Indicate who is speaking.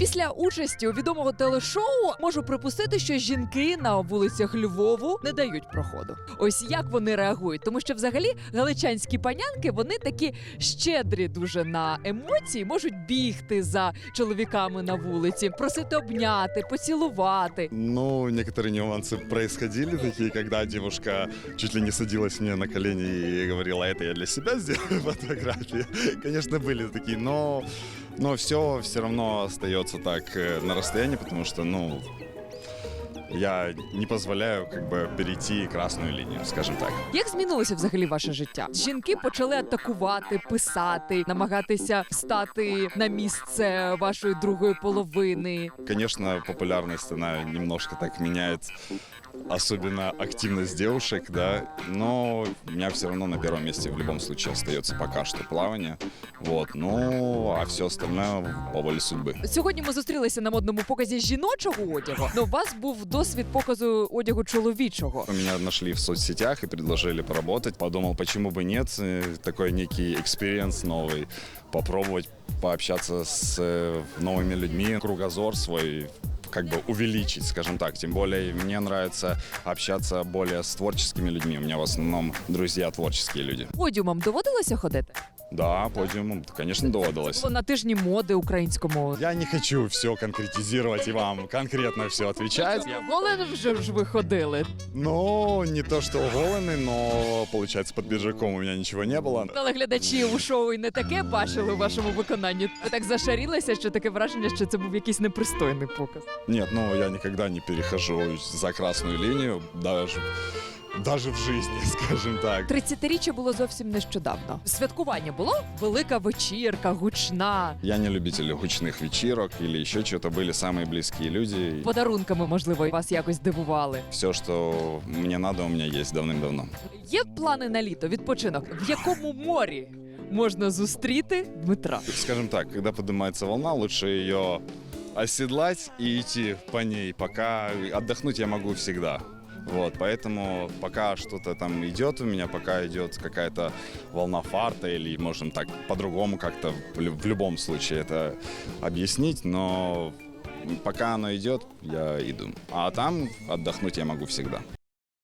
Speaker 1: Після участі у відомого телешоу можу припустити, що жінки на вулицях Львову не дають проходу. Ось як вони реагують, тому що взагалі галичанські панянки вони такі щедрі дуже на емоції, можуть бігти за чоловіками на вулиці, просити обняти, поцілувати.
Speaker 2: Ну, некоторые нюансы происходили такие, когда девушка чуть ли не садилась мне на колени и говорила, это я для себя сделаю фотографии. Конечно, были такие, но, но все все равно остается так э, на расстоянии, потому что, ну, я не позволяю как бы перейти красную линию, скажем так.
Speaker 1: Як змінилося взагалі ваше життя? Жінки почали атакувати, писати, намагатися стати на місце вашої другої половини.
Speaker 2: Конечно, популярность, она немножко так меняет, особенно активность девушек, да, но у меня все равно на первом месте в любом случае остается пока что плавание, вот, ну, а все остальное по воле судьбы.
Speaker 1: Сьогодні ми зустрілися на модному показі жіночого одягу. але у вас був досвід показу одягу чоловічого.
Speaker 2: Меня нашли в соцсетях и предложили поработать. Подумал, почему бы нет, э, такой некий экспириенс новый, попробовать пообщаться с э, новыми людьми, кругозор свой как бы увеличить, скажем так. Тем более мне нравится общаться более с творческими людьми. У меня в основном друзья творческие люди.
Speaker 1: Подіумом доводилося ходити?
Speaker 2: Да, подиумом, конечно, доводилось.
Speaker 1: На тижні моди українському.
Speaker 2: Я не хочу все конкретизировать и вам конкретно все отвечать.
Speaker 1: Голені вже ж ви ходили.
Speaker 2: Ну, не то что оголенный, но, получается, под пиджаком у меня ничего не было.
Speaker 1: Але глядачі у шоу і не таке бачили у вашому виконанні. Ви так зашарілися, що таке враження, що це був якийсь непристойний показ.
Speaker 2: Нет, ну я никогда не перехожу за красную линию, даже, даже в жизни, скажем так.
Speaker 1: 30-річчя було зовсім нещодавно. Святкування було велика вечірка, гучна.
Speaker 2: Я не любитель гучных вечерок или еще чего-то. Были самые близкие люди.
Speaker 1: Подарунками, можливо, вас якось дивували.
Speaker 2: Все, что мне надо, у меня есть давным-давно.
Speaker 1: Є плани на літо, відпочинок. В якому морі можна зустріти Дмитра?
Speaker 2: Скажем так, когда поднимается волна, лучше ее оседлать и идти по ней, пока отдохнуть я могу всегда. Вот, поэтому пока что-то там идет у меня, пока идет какая-то волна фарта или можем так по-другому как-то в лю- в любом случае это объяснить, но пока оно идет, я иду. А там отдохнуть я могу всегда.